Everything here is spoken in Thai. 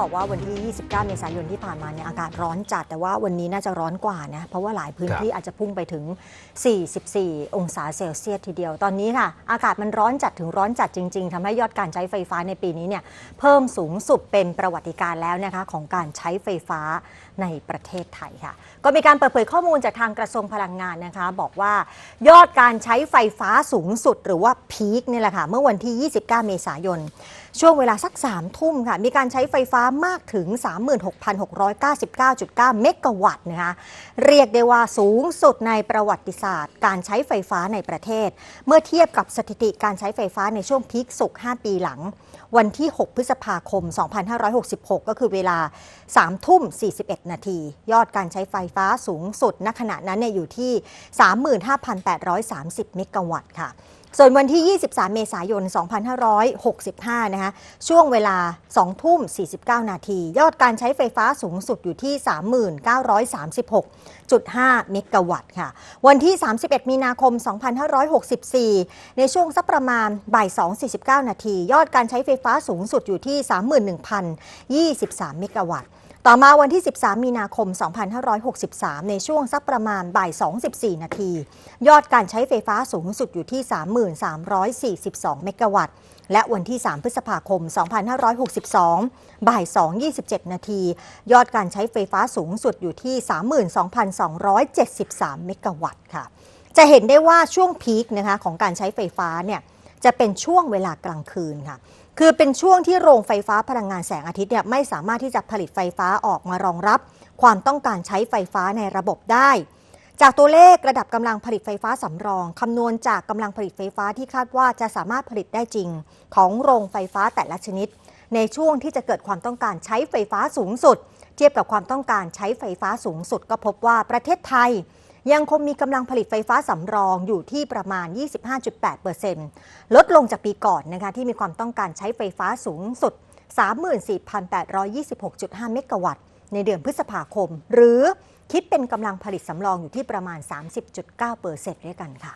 บอกว่าวันที่ 29 เมษายนที่ผ่านมาเนี่ยอากาศร้อนจัด แต่ว่าวันนี้น่าจะร้อนกว่านะ เพราะว่าหลายพื้นที่อาจจะพุ่งไปถึง 44 องศาเซลเซียสทีเดียว ตอนนี้ค่ะ อากาศมันร้อนจัดถึงร้อนจัดจริง ๆทำให้ยอดการใช้ไฟฟ้าในปีนี้เนี่ยเพิ่มสูงสุดเป็นประวัติการณ์แล้วนะคะของการใช้ไฟฟ้าในประเทศไทยค่ะ ก็มีการเปิดเผยข้อมูลจากทางกระทรวงพลังงานนะคะ บอกว่ายอดการใช้ไฟฟ้าสูงสุด หรือว่าพีคเนี่ยแหละค่ะเมื่อวันที่ 29 เมษายนช่วงเวลาสัก 3 ทุ่มค่ะ มีการใช้ไฟฟ้ามากถึง 36,699.9 เมกะวัตต์นะคะเรียกได้ว่าสูงสุดในประวัติศาสตร์ การใช้ไฟฟ้าในประเทศ เมื่อเทียบกับสถิติการใช้ไฟฟ้าในช่วงพีคสุก5ปีหลัง วันที่ 6 พฤษภาคม 2566 ก็คือเวลา 3 ทุ่ม 41 นาที ยอดการใช้ไฟฟ้าสูงสุดณขณะนั้นเนี่ยอยู่ที่ 35,830 เมกะวัตต์ค่ะ ส่วนวันที่ 23 เมษายน 2565 นะคะ ช่วงเวลา 2 ทุ่ม 49 นาที ยอดการใช้ไฟฟ้าสูงสุดอยู่ที่ 3936.5 เมกะวัตต์ค่ะ วันที่ 31 มีนาคม 2564 ในช่วงสักประมาณบ่าย 2.49 นาที ยอดการใช้ไฟฟ้าสูงสุดอยู่ที่ 31,023 เมกะวัตต์ ต่อมาวันที่ 13 มีนาคม 2563 ในช่วงสักประมาณบ่าย 2.14 นาที ยอดการใช้ไฟฟ้าสูงสุดอยู่ที่ 33,342 เมกะวัตต์ และวันที่ 3 พฤษภาคม 2562 บ่าย 2.27 นาที ยอดการใช้ไฟฟ้าสูงสุดอยู่ที่ 32,273 เมกะวัตต์ค่ะ จะเห็นได้ว่าช่วงพีคนะคะของการใช้ไฟฟ้าเนี่ยจะเป็นช่วงเวลากลางคืนค่ะ คือเป็นช่วงที่โรงไฟฟ้าพลังงานแสงอาทิตย์เนี่ยไม่สามารถที่จะผลิตไฟฟ้าออกมารองรับ ความต้องการใช้ไฟฟ้าในระบบได้ จากตัวเลขระดับกำลังผลิตไฟฟ้าสำรองคำนวณจากกำลังผลิตไฟฟ้าที่คาดว่าจะสามารถผลิตได้จริง ของโรงไฟฟ้าแต่ละชนิด ในช่วงที่จะเกิดความต้องการใช้ไฟฟ้าสูงสุด เทียบกับความต้องการใช้ไฟฟ้าสูงสุด ก็พบว่าประเทศไทย ยังคงมีกำลังผลิตไฟฟ้าสำรองอยู่ที่ประมาณ 25.8%ลดลงจากปีก่อนนะคะที่มีความต้องการใช้ไฟฟ้าสูงสุด 34,826.5 เมกะวัตต์ ในเดือนพฤษภาคม หรือคิดเป็นกำลังผลิตสำรองอยู่ที่ประมาณ 30.9%ด้วยกันค่ะ